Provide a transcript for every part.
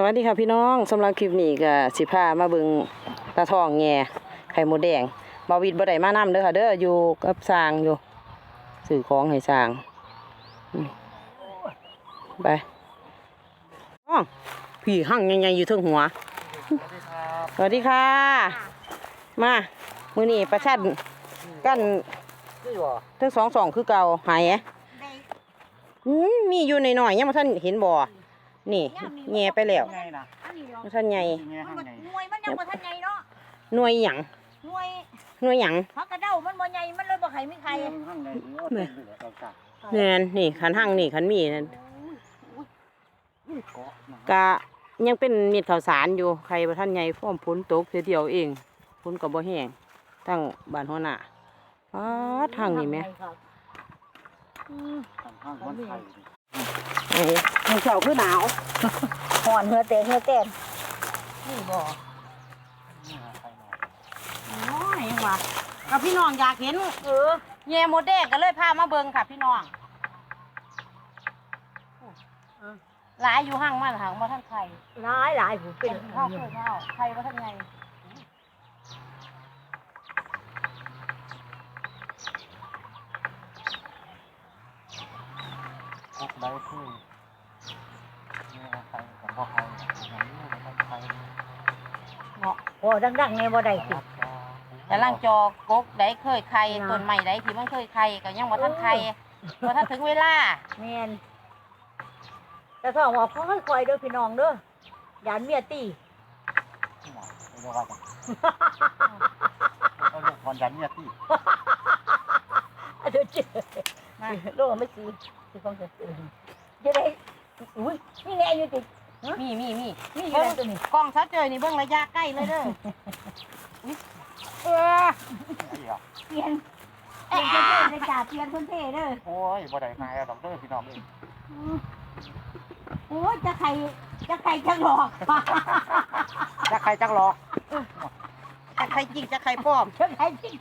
สวัสดีค่ะพี่น้องสำหรับคลิปนี้ก็สิพามาเบิงตาทองแง่ไข่มดแดงบาวิดบ่ได้มานำเด้อค่ะเด้ออยู่กับสร้างอยู่ซื้อของให้สร้างไปอ้อพี่หั่งใหญ่ๆอยู่เทิงหัวสวัสดีค่ะ มามื้อนี้ประชันกันนี่บ่ทั้งสองสองคือเก่าหายอะอืมมีอยู่หน่อยๆยังบ่ทันเห็นบ่ นี่แง่ไปแล้วไงนะอันนี้เหรอบ่ทันใหญ่ไงมันข้างบ่ในหน่วยมันยังบ่ทันใหญ่เนาะหน่วยหยังหน่วยหน่วยหยังพักกระเด้ามันบ่ใหญ่มันเลยบ่ไข่มีไข่ข้างในหรือว่าเป็นเหลือเราจับแม่นนี่ขันหั่งนี่ขันมีนั่นเกาะนะกะยังเป็นเม็ดข้าวสารอยู่ใครบ่ทันใหญ่พร้อมฝนตกเสียเดียวเองฝนก็บ่แห้งทั้งบ้านหัวหน้าอ้าทางนี่แหม่ ข้างข้างวันไทยเอ้ยมื้อเช้าคือหนาวห่อนเหือแตกเหือแตนนี่บ่นี่นะไทยหน่อยน้อยยังว่ากับพี่น้องอยากเห็นเออแย่หมดแดงก็เลยพามาเบิ่งค่ะพี่น้องหลายอยู่ห้างมันหางบ่ทันไข่หลายหลายผู้เป็นข้าวเพื่อข้าวไข่บ่ทันไง พวก ได้คือนี่นะไทยกับพ่อไทยอย่างนี้มันไทยเนาะโอ้ดังๆเนี่ยบ่ได้สิแต่ล่างจอกกได้เคยไข่ต้นใหม่ได้ที่มันเคยไข่ก็ยังบ่ทันไข่บ่ทันถึงเวลาแม่นแต่ท้องว่าค่อยๆเด้อพี่น้องเด้อยานเมียตีเรียกว่าเขาเรียกวันยันเนี่ยที่อะเดี๋ยวเจอมาโลไม่สิ สิของเธอจะได้อุ้ยนี่แน่อยู่ติมีมีมีนี่อยู่แล้วตัวนี้กล้องชัดเจยนี่เบิ่งระยะใกล้เลยเด้อเออเปลี่ยนเปลี่ยนคนเท่เลยจ้าเปลี่ยนคนเท่เด้อโอ้ยบ่ได้นายดอกเด้อพี่น้องเอ้ยโอ้ยจะใครจะใครจะหลอกจะใครจักหลอกจะใครจริงจะใครปลอมจะใครจริง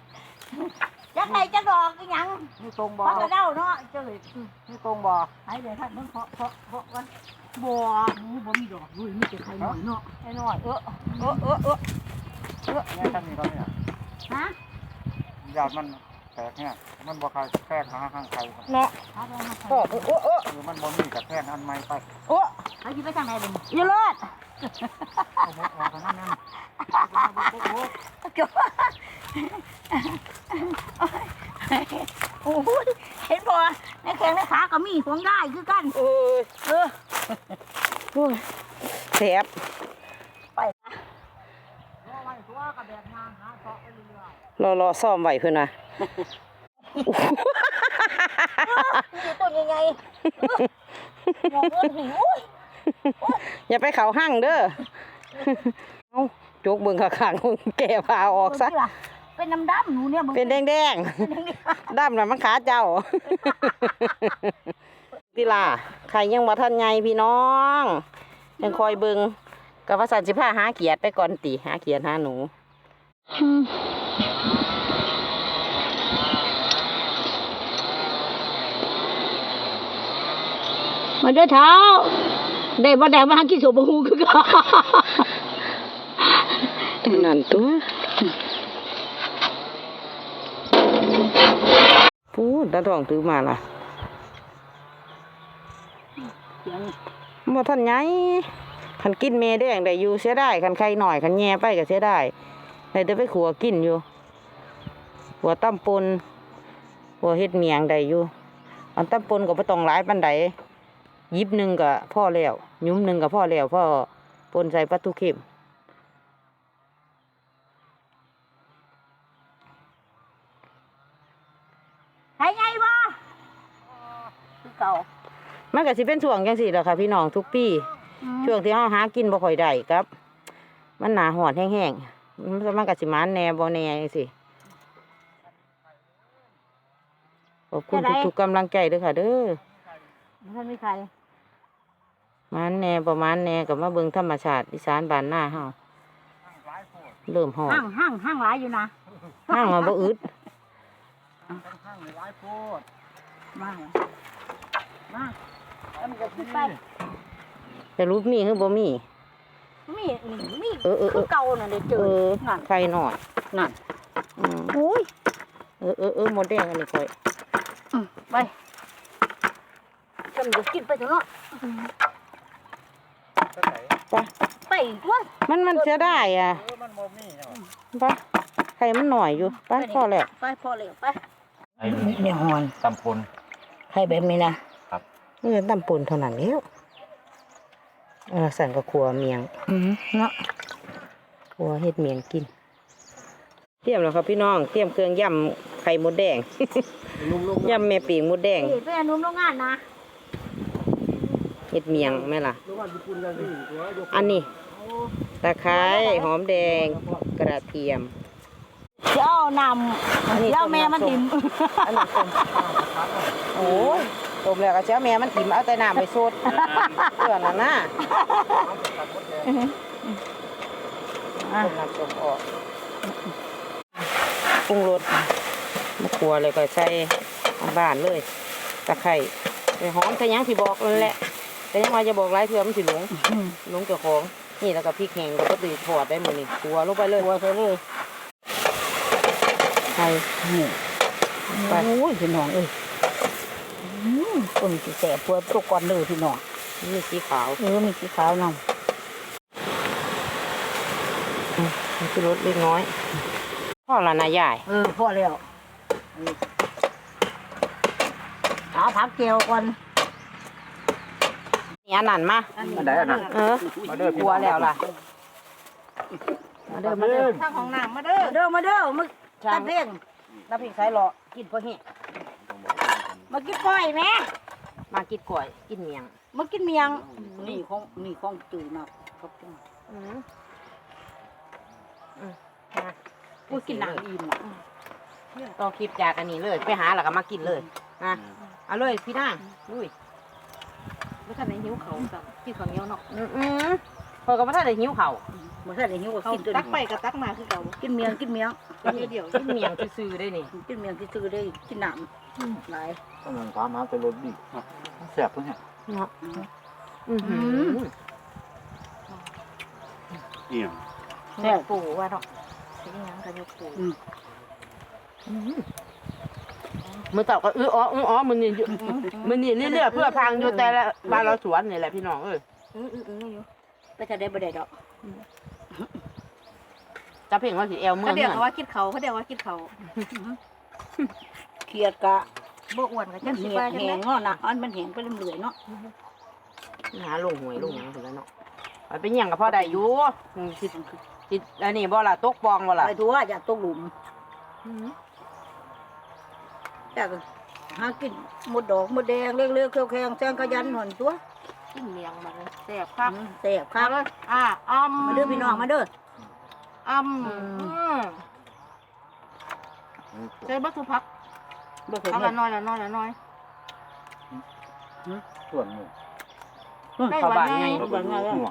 จะใครจะหลอกอีหยังนี่ตรงบ่พักกระเด้าเนาะเจ้าเลยนี่ตรงบ่ไอ้เดี๋ยวท่านมึงเพาะเพาะเพาะกันบัวนี่บ่มีดอกด้วยมีแต่ไข่หน่อยเนาะไอ้น้อยเออเออเออเออเนี่ยท่านนี้ก็เนี่ยฮะยาดมันแตกเนี่ยมันบ่ใครแทกหาข้างใครเนาะเอาไปมาโอ้โอ้โอ้คือมันบ่มีกับแทกอันใหม่ไปโอ้เขาจะไปทางไหนเลยอยาเลิศเอาหมดออกกันนั่ นนั่นโอ้ยเห็นบ่ในแข้งในขาก็มีสวงได้คือกัน เออเออโอ้ยแสบไปละรอรอซ่อมไว้เพื่อนนะอยู่ต้นยังไงมองว่าหิวอย่าไปเขาห้างเด้อเอา จกเบิ่งข้างๆแก่พาออกซะ เป็นน้ำดำหนูเนี่ยมึงเป็นแดงๆดำน่ะมันขาเจ้าพี่ล่ะใครยังบ่ทันไงพี่น้อง ยังคอยเบิงกับภาษาสิพาหาเขียดไปก่อนติหาเขียดหาหนูมาเด้อเท้าได้บ่ได้มาหากินโสบหูคือกัน นั่นตัวพูดตาทองถือมาล่ะบ่ทันไงคันกินเมแดงได้อยู่เสียได้คันไข่หน่อยคันแย่ไปก็เสียได้ได้แต่ไปขัวกินอยู่ขัวตำปนขัวเฮ็ดเมียงได้อยู่อันตำปนก็บ่ต้องหลายปานใดยิบหนึ่งก็พ่อแล้ว ยุ้มหนึ่งก็พ่อแล้วพ่อปนใส่ปลาทูเค็ม ใครไงบ่คือ เก่ามันก็สิเป็นช่วงจังซี่แหละค่ะ พี่น้องทุกปีช่วงที่เฮาหากินบ่ค่อยได้ครับ มันหนาหอดแห้งๆมันมันก็สิมานแหน่บ่แหน่จังซี่ขอบคุณทุกๆกำลังใจเด้อค่ะ เด้อท่านมีใครมานแหน่ประมาณแหน่ก็มาเบิ่งธรรมชาติอีสานบ้านหน้าเฮาเริ่มหอดห้างห้างห้างหลายอยู่นะห้างมาบ่อึดข้างหลายโพดมา มาแล้วมันจะขึ้นไปแต่รูปมีคือบ่มี มีนี่มีเออเออเอคือ อเก่าน่ะเด้เจเอออนั่นไข่หน่อยนั่น อืมโอ้ย เออเออเออหมดแดงอันนี้ค่อยอืมไปกันก็กินไปเถอะเนาะก็ไหนไปว่ามันมันเสียได้อะเออมันโมมี่เนาะไปไข่มันหน่อยอยู่ไปพอแล้ว ไปพอแล้วไป ไอ้เนี่ยหอนตำพลใครแบบนี้นะ เงินตำปูนเท่านั้นแล้วเออสั่นก็ครัวเมียงอืมเนาะครัวเฮ็ดเมียงกิน เตรียมแล้วครับพี่น้อง เตรียมเครื่องยำไข่มดแดงยำแม่ปีกมดแดงเป็นอนุ่มโรงงานนะเฮ็ดเมียงไหมล่ะลุงว่าญี่ปุ่นยังนี่ตัวยกอันนี้ตะไคร้หอมแดงกระเทียมเจ้านำเจ้าแม่มันถิ่มโอ้ ต้มแล้วก็เจ้าแม่มันถิ่มเอาแต่น้ำไปสดเพื่อนน่ะนะต้มน้ำส้มออกปรุงรสมะขัวเลยก็ใส่บ้านเลยตะไคร้ไปหอมใส่หยังที่บอกนั่นแหละ แต่ยังว่าจะบอกหลายเทื่อมันสิหลงหลงเจ้าของนี่แล้วก็พริกแห้งก็ตีถอดได้หมดนี่ขัวลงไปเลยหัวใส่เลยไข่นี่ไปโอ้ยพี่น้องเอ้ยอืม ต้นสีแสบปวดตกก่อนเลยพี่น้องนี่สีขาวเออมีสีขาวนนี่คือรสเล็กน้อยพ่อละนายใหญ่ำเออพอแล้วเอาผักเกียวก่อนนี่อันนั้นมาอันไหนอันนั้นเออมาเด้อพี่กลัวแล้วล่ะมาเด้อมาเด้อทางของน้ำมาเด้อเด้อมาเด้อมาช่าตังดเพ่งน้ำพริกไทยหล่อกินพอเหี้ย มากินก้อยแม่มากินกล้วยกินเมียงมากินเมียงนี่ของนี่ของตื่นมาครับอืมอืมมากูกินหนังอิ่มอะต่อคลิปจากอันนี้เลย ไปหาแล้วก็มากินเลยนะเอาเลยพี่นางลุยไม่ทันได้หิวเขากับกินข้าวเหนียวเนาะอืมอืมพอยก็บ่ทันได้หิวข้าวไม่ทันได้หิวก็กินตัวตักไปนี้กับตักมาคือเก่ากินเมียงกินเมียงเดียวเดียวกินเมียงซื่อๆได้นี่กินเมียงที่ซื้อได้กินน้ำหลาย ต้องเงินความหาไปรถดิแสบตัวเนี่ยเนาะอือหือเอี่ยมแซ่บปู่ว่าเนาะเป็นยังกันยกปู่มือเต่าก็อื้ออ๋ออื้ออ๋อมันนี่มันนี่เรื่อยๆเพื่อพังอยู่แต่ละบ้านเราสวนนี่แหละพี่น้องเอ้ยอืออืออืออยู่ไปจะได้บ่ได้ดอกจะเพ่งว่าสิแอลเมื่อเขาเดีเมื่ยวเขาว่าคิดเขาเขาเดียวว่าคิดเขาเครียดกะ บ่อ้วนกับมัจันงสิแหว่างจังแหได๋งเนาะนะอันมันแหงไปเรื่อยๆเนาะหาลงหวยลงหยังถึงแล้วเนาะมันเป็นหยังกับพ่อได้อยู่อืมสิสิอันนี้บ่ล่ะตกปองบ่ล่ะไปทัวอยากตกหลุมอยากหากินหมดดอกหมดแดงเลือกๆแข็งๆแซงขยันหอนตัวกินเมียงมาเลยแซ่บครับอืมแซ่บครับอ่าอ้ำมาเด้อพี่น้องมาเด้อ อ้ำอืมใส่บัตถุพัก บ่เคยเอาเห็ละนน้อยละน้อยละน้อย ส่วนหนึ่งเข้าบ้านไงบ่บ่ง่ายหัว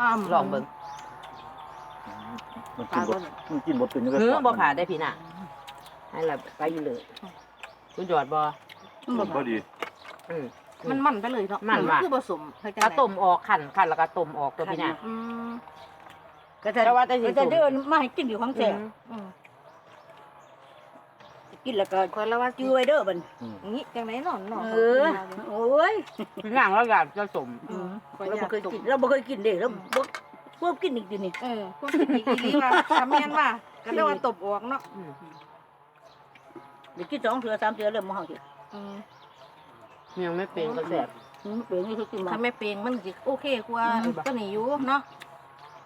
อ้ำลองเบิ่งมันกินบดมันกินบดเป็นยังไงเนื้อบ่ผ่าได้พี่น่ะให้ละไปอยู่เลยคุณยอดบ่มันพอดีอืม มันมันไปเลยเนาะมันว่ะ คือผสมให้จังกระได๋ต้มออกขันขันแล้วก็ต้มออกตัวพี่น่ะ อืมก็จะแต่ว่าแต่สิ ก็จะเดินมาให้กินอยู่ของแซ่บอืม กินแล้วก็คนละว่าจื้อไว้เด้อบัดงี้จังได๋เนาะเนาะเออโอ้ยพี่นางเราอยากจะสมอืมเราบ่เคยกินเราบ่เคยกินเด้เราบ่พวกกินอีกทีนี่เออพวกที่ดีดีว่าทำแม่นว่าก็เรียกว่าตบออกเนาะอืมเดี๋ยวกินสองเถื่อสามเถื่อเริ่มมาเฮาสิอืมยังไม่เป็นก็แสบอืมเป็นนี่คือกินมาถ้าไม่เป็นมันสิโอเคกว่าก็หนีอยู่เนาะ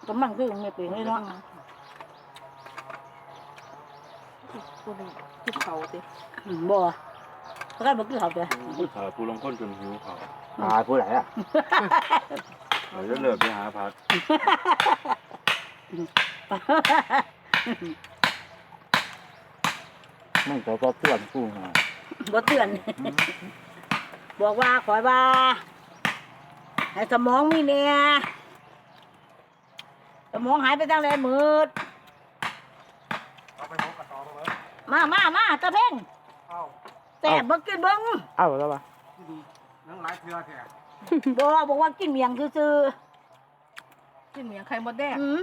ก็มันคือไม่เป็นเลยเนาะ กูนี่คิดเขาติอืมบ่เพราะกันบ่คือเขาเด้อผู้ชายผู้ลงคนจนหิวเขาหาผู้ไหนอะเราจะเลิกไปหาพัดมันก็ก็ส่วนกู้มาบ่เตือน บอกว่าขอยว่า ให้สมองมีแน่สมองหายไปจังไดมืด เอาไปพบกับตอ มาเลยมามามาตะเพ่งเอาแต่บ่กินเบิ่งเอาแล้ววะนั่งหลายเทือแท้อบอกบอกว่ากินเมียงซื่อกินเหมียงไข่มดแดงๆอืม